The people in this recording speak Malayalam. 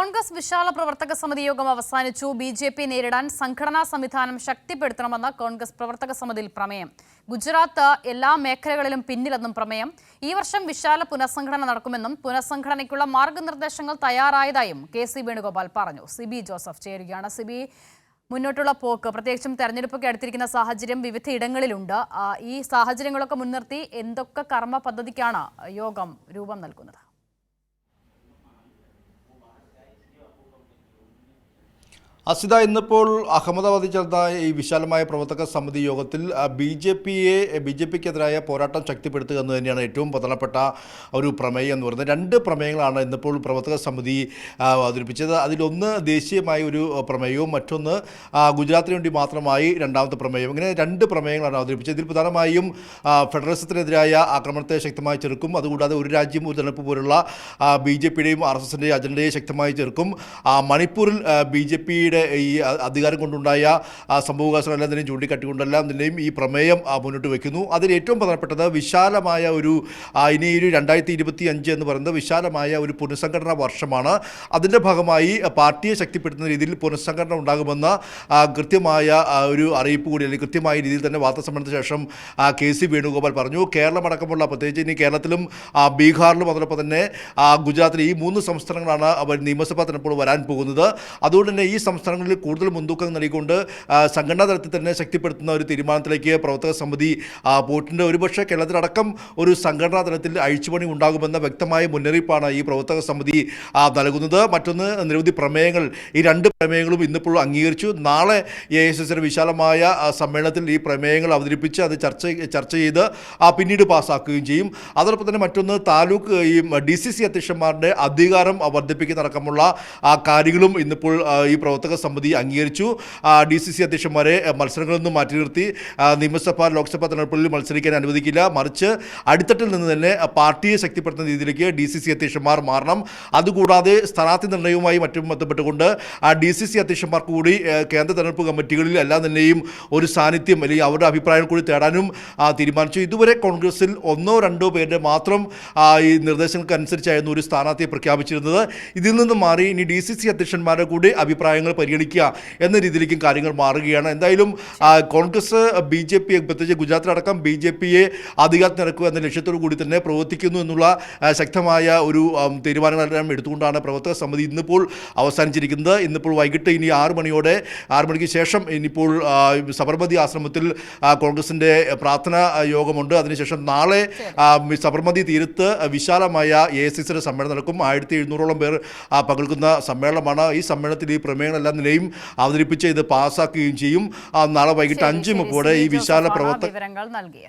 കോൺഗ്രസ് വിശാല പ്രവർത്തക സമിതി യോഗം അവസാനിച്ചു. ബി ജെ പി നേരിടാൻ സംഘടനാ സംവിധാനം ശക്തിപ്പെടുത്തണമെന്ന് കോൺഗ്രസ് പ്രവർത്തക സമിതിയിൽ പ്രമേയം. ഗുജറാത്ത് എല്ലാ മേഖലകളിലും പിന്നിലെന്നും പ്രമേയം. ഈ വർഷം വിശാല പുനഃസംഘടന നടക്കുമെന്നും പുനഃസംഘടനയ്ക്കുള്ള മാർഗനിർദ്ദേശങ്ങൾ തയ്യാറായതായും കെ സി വേണുഗോപാൽ പറഞ്ഞു. സിബി ജോസഫ് ചേരുകയാണ്. സിബി മുന്നോട്ടുള്ള പോക്ക്. പ്രത്യേകിച്ചും തെരഞ്ഞെടുപ്പൊക്കെ അടുത്തിരിക്കുന്ന സാഹചര്യം വിവിധ ഇടങ്ങളിലുണ്ട്. ഈ സാഹചര്യങ്ങളൊക്കെ മുൻനിർത്തി എന്തൊക്കെ കർമ്മ പദ്ധതിക്കാണ് യോഗം രൂപം നൽകുന്നത്? അസിത ഇന്നിപ്പോൾ അഹമ്മദാബാദിൽ ചേർന്ന ഈ വിശാലമായ പ്രവർത്തക സമിതി യോഗത്തിൽ ബി ജെ പിയെ ബി ജെ പിക്കെതിരായ പോരാട്ടം ശക്തിപ്പെടുത്തുക എന്ന് തന്നെയാണ് ഏറ്റവും പ്രധാനപ്പെട്ട ഒരു പ്രമേയം എന്ന് പറയുന്നത്. രണ്ട് പ്രമേയങ്ങളാണ് ഇന്നിപ്പോൾ പ്രവർത്തക സമിതി അവതരിപ്പിച്ചത്. അതിലൊന്ന് ദേശീയമായ ഒരു പ്രമേയവും മറ്റൊന്ന് ഗുജറാത്തിന് വേണ്ടി മാത്രമായി രണ്ടാമത്തെ പ്രമേയം ഇങ്ങനെ രണ്ട് പ്രമേയങ്ങളാണ് അവതരിപ്പിച്ചത്. ഇതിൽ പ്രധാനമായും ഫെഡറലിസത്തിനെതിരായ ആക്രമണത്തെ ശക്തമായി ചെറുക്കും. അതുകൂടാതെ ഒരു രാജ്യം ഒരു തെരഞ്ഞെടുപ്പ് പോലുള്ള ബി ജെ പിയുടെയും ആർ എസ് എസിന്റെയും അജണ്ടയെ ശക്തമായി ചെറുക്കും. മണിപ്പൂരിൽ ബി ജെ പിയുടെ ഈ അധികാരം കൊണ്ടുണ്ടായ ആ, എല്ലാം തന്നെയും ചൂണ്ടിക്കാട്ടിക്കൊണ്ടെല്ലാം തന്നെയും ഈ പ്രമേയം മുന്നോട്ട് വയ്ക്കുന്നു അതിൽ ഏറ്റവും പ്രധാനപ്പെട്ടത് വിശാലമായ ഒരു ഇനി ഒരു രണ്ടായിരത്തി ഇരുപത്തി അഞ്ച് എന്ന് പറയുന്നത് വിശാലമായ ഒരു പുനഃസംഘടനാ വർഷമാണ്. അതിന്റെ ഭാഗമായി പാർട്ടിയെ ശക്തിപ്പെടുത്തുന്ന രീതിയിൽ പുനഃസംഘടന ഉണ്ടാകുമെന്ന കൃത്യമായ ഒരു അറിയിപ്പ് കൂടി അല്ലെങ്കിൽ കൃത്യമായ രീതിയിൽ തന്നെ വാർത്താ സമ്മേളനത്തിന് ശേഷം കെ സി വേണുഗോപാൽ പറഞ്ഞു. കേരളം അടക്കമുള്ള പ്രത്യേകിച്ച് ഇനി കേരളത്തിലും ബീഹാറിലും അതോടൊപ്പം തന്നെ ഗുജറാത്തിൽ ഈ മൂന്ന് സംസ്ഥാനങ്ങളാണ് നിയമസഭാ തെരഞ്ഞെടുപ്പോൾ വരാൻ പോകുന്നത്. അതുകൊണ്ട് തന്നെ ഈ സംസ്ഥാനങ്ങളിൽ കൂടുതൽ മുൻതൂക്കം നൽകിക്കൊണ്ട് സംഘടനാ തലത്തിൽ തന്നെ ശക്തിപ്പെടുത്തുന്ന ഒരു തീരുമാനത്തിലേക്ക് പ്രവർത്തക സമിതി പോയിട്ടുണ്ട്. ഒരുപക്ഷെ കേരളത്തിലടക്കം ഒരു സംഘടനാ തലത്തിൽ അഴിച്ചുപണി ഉണ്ടാകുമെന്ന വ്യക്തമായ മുന്നറിയിപ്പാണ് ഈ പ്രവർത്തക സമിതി നൽകുന്നത്. മറ്റൊന്ന് നിരവധി പ്രമേയങ്ങൾ. ഈ രണ്ട് പ്രമേയങ്ങളും ഇന്നിപ്പോൾ അംഗീകരിച്ചു. നാളെ എ എസ് എസ് വിശാലമായ സമ്മേളനത്തിൽ ഈ പ്രമേയങ്ങൾ അവതരിപ്പിച്ച് അത് ചർച്ച ചർച്ച ചെയ്ത് പിന്നീട് പാസ്സാക്കുകയും ചെയ്യും. അതോടൊപ്പം തന്നെ മറ്റൊന്ന് താലൂക്ക് ഈ ഡി സി സി അധ്യക്ഷന്മാരുടെ അധികാരം വർദ്ധിപ്പിക്കുന്നതടക്കമുള്ള കാര്യങ്ങളും ഇന്നിപ്പോൾ ഈ പ്രവർത്തക സമിതി അംഗീകരിച്ചു. ഡി സി സി അധ്യക്ഷന്മാരെ മത്സരങ്ങളൊന്നും മാറ്റി നിർത്തി. നിയമസഭാ ലോക്സഭാ തെരഞ്ഞെടുപ്പുകളിൽ മത്സരിക്കാൻ അനുവദിക്കില്ല. മറിച്ച് അടിത്തട്ടിൽ നിന്ന് തന്നെ പാർട്ടിയെ ശക്തിപ്പെടുത്തുന്ന രീതിയിലേക്ക് ഡി സി സി അധ്യക്ഷന്മാർ മാറണം. അതുകൂടാതെ സ്ഥാനാർത്ഥി നിർണയവുമായി മറ്റും ബന്ധപ്പെട്ടുകൊണ്ട് ഡി സി സി അധ്യക്ഷന്മാർക്ക് കൂടി കേന്ദ്ര തെരഞ്ഞെടുപ്പ് കമ്മിറ്റികളിൽ എല്ലാം തന്നെയും ഒരു സാന്നിധ്യം അല്ലെങ്കിൽ അവരുടെ അഭിപ്രായം കൂടി തേടാനും തീരുമാനിച്ചു. ഇതുവരെ കോൺഗ്രസിൽ ഒന്നോ രണ്ടോ പേരുടെ മാത്രം ഈ നിർദ്ദേശങ്ങൾക്ക് അനുസരിച്ചായിരുന്നു ഒരു സ്ഥാനാർത്ഥിയെ പ്രഖ്യാപിച്ചിരുന്നത്. ഇതിൽ നിന്ന് മാറി ഇനി ഡി സി സി അധ്യക്ഷന്മാരുടെ കൂടി അഭിപ്രായങ്ങൾ പരിഗണിക്കുക എന്ന രീതിയിലേക്കും കാര്യങ്ങൾ മാറുകയാണ്. എന്തായാലും കോൺഗ്രസ് ബി ജെ പി പ്രത്യേകിച്ച് ഗുജറാത്തിലടക്കം ബി ജെ പിയെ അധികാരത്തിൽ എന്ന ലക്ഷ്യത്തോടു കൂടി തന്നെ പ്രവർത്തിക്കുന്നു എന്നുള്ള ശക്തമായ ഒരു തീരുമാനങ്ങളെല്ലാം എടുത്തുകൊണ്ടാണ് പ്രവർത്തക സമിതി ഇന്നിപ്പോൾ അവസാനിച്ചിരിക്കുന്നത്. ഇന്നിപ്പോൾ വൈകിട്ട് ഇനി ആറ് മണിയോടെ ആറ് മണിക്ക് ശേഷം ഇനിയിപ്പോൾ സബർമതി ആശ്രമത്തിൽ കോൺഗ്രസിന്റെ പ്രാർത്ഥനാ യോഗമുണ്ട്. അതിനുശേഷം നാളെ സബർമതി തീരത്ത് വിശാലമായ എ എസ് സമ്മേളനം നടക്കും. ആയിരത്തി എഴുന്നൂറോളം പേർ പങ്കെടുക്കുന്ന സമ്മേളനമാണ്. ഈ സമ്മേളനത്തിൽ ഈ പ്രമേയങ്ങളെല്ലാം നിലയും അവതരിപ്പിച്ച് ഇത് പാസ്സാക്കുകയും ചെയ്യും. നാളെ വൈകിട്ട് അഞ്ച് മുപ്പോടെ ഈ വിശാല പ്രവർത്തന വിവരങ്ങൾ നൽകിയത്.